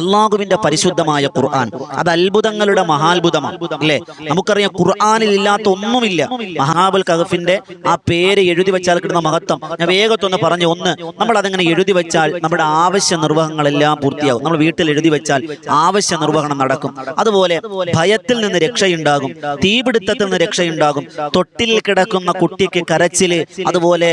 അള്ളാഹുവിന്റെ പരിശുദ്ധമായ ഖുർആൻ. അത് അത്ഭുതങ്ങളുടെ മഹാത്ഭുതമാണ് അല്ലേ? നമുക്കറിയാം ഖുർആാനിൽ ഇല്ലാത്ത ഒന്നുമില്ല. മഹാബുൽ കഹഫിന്റെ ആ പേര് എഴുതി വെച്ചാൽ കിട്ടുന്ന മഹത്വം. ഞാൻ വേഗത്തൊന്ന് പറഞ്ഞു ഒന്ന് നമ്മൾ അതങ്ങനെ എഴുതി വെച്ചാൽ നമ്മുടെ ആവശ്യ നിർവഹങ്ങളെല്ലാം പൂർത്തിയാകും. നമ്മൾ വീട്ടിൽ എഴുതി വെച്ചാൽ ആവശ്യ നിർവഹണം നടക്കും. അതുപോലെ ഭയത്തിൽ നിന്ന് രക്ഷയുണ്ടാകും തീപിടുത്തത്തിൽ നിന്ന് രക്ഷയുണ്ടാകും. തൊട്ടിൽ കിടക്കുന്ന കുട്ടിക്ക് കരച്ചിൽ അതുപോലെ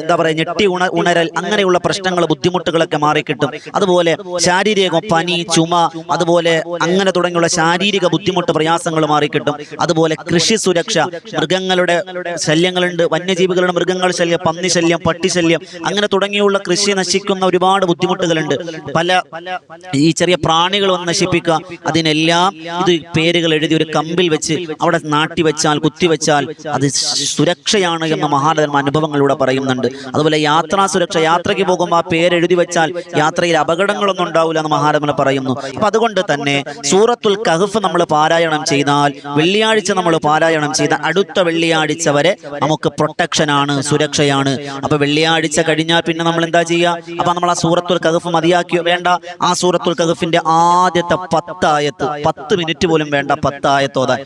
എന്താ പറയുക ഞെട്ടി ഉണ ഉണരൽ അങ്ങനെയുള്ള പ്രശ്നങ്ങൾ ബുദ്ധിമുട്ടുകളൊക്കെ മാറിക്കിട്ടും. അതുപോലെ ശാരീരിക പനി ചുമ അതുപോലെ അങ്ങനെ തുടങ്ങിയുള്ള ശാരീരിക ബുദ്ധിമുട്ട് പ്രയാസങ്ങൾ മാറിക്കിട്ടും. അതുപോലെ കൃഷി സുരക്ഷ മൃഗങ്ങളുടെ ശല്യങ്ങളുണ്ട് വന്യജീവികളുടെ മൃഗങ്ങൾ ശല്യം പന്നി ശല്യം പട്ടി ശല്യം അങ്ങനെ തുടങ്ങിയുള്ള കൃഷി നശിക്കുന്ന ഒരുപാട് ബുദ്ധിമുട്ടുകളുണ്ട്. പല ഈ ചെറിയ പ്രാണികൾ വന്ന് നശിപ്പിക്കുക അതിനെല്ലാം ഇത് പേരുകൾ എഴുതി ഒരു കമ്പിൽ വെച്ച് അവിടെ നാട്ടി വെച്ചാൽ കുത്തിവെച്ചാൽ അത് സുരക്ഷയാണ് എന്ന മഹാനന്മാർ അനുഭവങ്ങളിലൂടെ പറയുന്നുണ്ട്. അതുപോലെ യാത്രാ സുരക്ഷ യാത്രയ്ക്ക് പോകുമ്പോൾ ആ പേരെഴുതി വെച്ചാൽ യാത്രയിൽ അപകടങ്ങളൊന്നും ഉണ്ടാവില്ല എന്ന് മഹാനന്മ പറയുന്നു. അപ്പൊ അതുകൊണ്ട് തന്നെ സൂറത്തുൽ കഹഫ് നമ്മൾ പാരായണം ചെയ്താൽ വെള്ളിയാഴ്ച നമ്മൾ പാരായണം ചെയ്ത അടുത്ത വെള്ളിയാഴ്ച വരെ നമുക്ക് പ്രൊട്ടക്ഷൻ ആണ് സുരക്ഷയാണ്. അപ്പൊ വെള്ളിയാഴ്ച കഴിഞ്ഞാൽ പിന്നെ നമ്മൾ എന്താ ചെയ്യുക അപ്പൊ നമ്മൾ ആ സൂറത്തുൽ കഹഫ് മതിയാക്കിയോ? വേണ്ട. ആ സൂറത്തുൽ കഹഫിന്റെ ആദ്യത്തെ പത്തായത്ത് പത്ത് മിനിറ്റ് പോലും വേണ്ട പത്തായത്തോതായി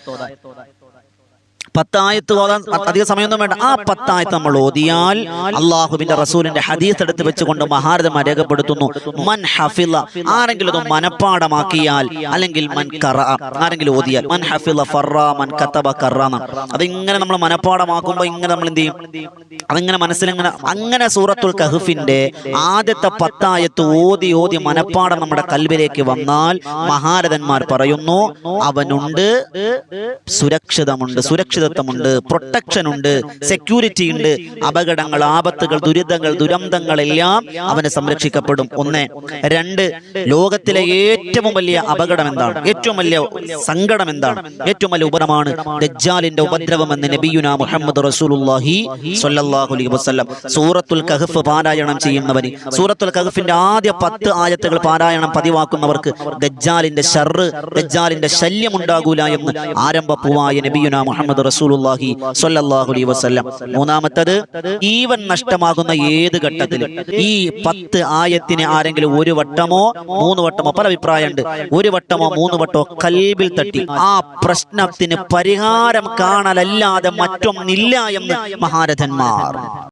പത്തായത്ത് ഓതാൻ അധിക സമയമൊന്നും വേണ്ട. ആ പത്തായത്ത് നമ്മൾ ഓതിയാൽ അള്ളാഹുബിന്റെ റസൂലിന്റെ ഹദീസ് എടുത്ത് വെച്ചുകൊണ്ട് മഹാരഥം രേഖപ്പെടുത്തുന്നു. മൻ ഹഫില ആരെങ്കിലും അത് മനപ്പാടമാക്കിയാൽ അല്ലെങ്കിൽ മൻ കറ ആരെങ്കിലും ഓതിയാൽ. മൻ ഹഫില ഫറ മൻ കത്തബ കറ അതിങ്ങനെ നമ്മൾ മനപ്പാടമാക്കുമ്പോൾ ഇങ്ങനെ നമ്മൾ എന്ത് ചെയ്യും? അതിങ്ങനെ മനസ്സിലിങ്ങനെ അങ്ങനെ സൂറത്തുൽ കഹഫിന്റെ ആദ്യത്തെ പത്തായത്ത് ഓതി ഓതി മനപ്പാടം നമ്മുടെ കൽവിലേക്ക് വന്നാൽ മഹാരഥന്മാർ പറയുന്നു അവനുണ്ട് സുരക്ഷിതമുണ്ട്. സുരക്ഷിതത്വമുണ്ട് പ്രൊട്ടക്ഷൻ ഉണ്ട് സെക്യൂരിറ്റി ഉണ്ട് അപകടങ്ങൾ ആപത്തുകൾ ദുരിതങ്ങൾ ദുരന്തങ്ങൾ എല്ലാം അവന് സംരക്ഷിക്കപ്പെടും. ഒന്ന്. രണ്ട്. ലോകത്തിലെ ഏറ്റവും വലിയ അപകടം എന്താണ്? ഏറ്റവും വലിയ സങ്കടം എന്താണ്? ഏറ്റവും വലിയ ഉപരമാണ് ദജ്ജാലിന്റെ ഉപദ്രവം എന്ന് നബിയുന മുഹമ്മദ് റസൂലുള്ളാഹി സ്വല്ലല്ലാഹു അലൈഹി വസല്ലം. സൂറത്തുൽ കഹഫ് പാരായണം ചെയ്യുന്നവന് സൂറത്തുൽ കഹഫിന്റെ ആദ്യ പത്ത് ആയത്തുകൾ പാരായണം പതിവാക്കുന്നവർക്ക് ദജ്ജാലിന്റെ ഷർറ് ദജ്ജാലിന്റെ ശല്യം ഉണ്ടാകൂല എന്ന് ആരംഭപ്പുവായ നബിയുന മുഹമ്മദ് റസൂലുള്ളാഹി സ്വല്ലല്ലാഹു അലൈഹി വസല്ലം. മൂന്നാമത്തത് ഈവൻ നഷ്ടമാകുന്ന ഏത് ഘട്ടത്തിലും. ഈ പത്ത് ആയത്തിനെ ആരെങ്കിലും ഒരു വട്ടമോ മൂന്ന് വട്ടമോ പല അഭിപ്രായമുണ്ട്. ഒരു വട്ടമോ മൂന്ന് വട്ടമോ കൽബിൽ തട്ടി. ആ പ്രശ്നത്തിന് പരിഹാരം കാണലല്ലാതെ മറ്റൊന്നില്ല എന്ന് മഹാരഥന്മാർ.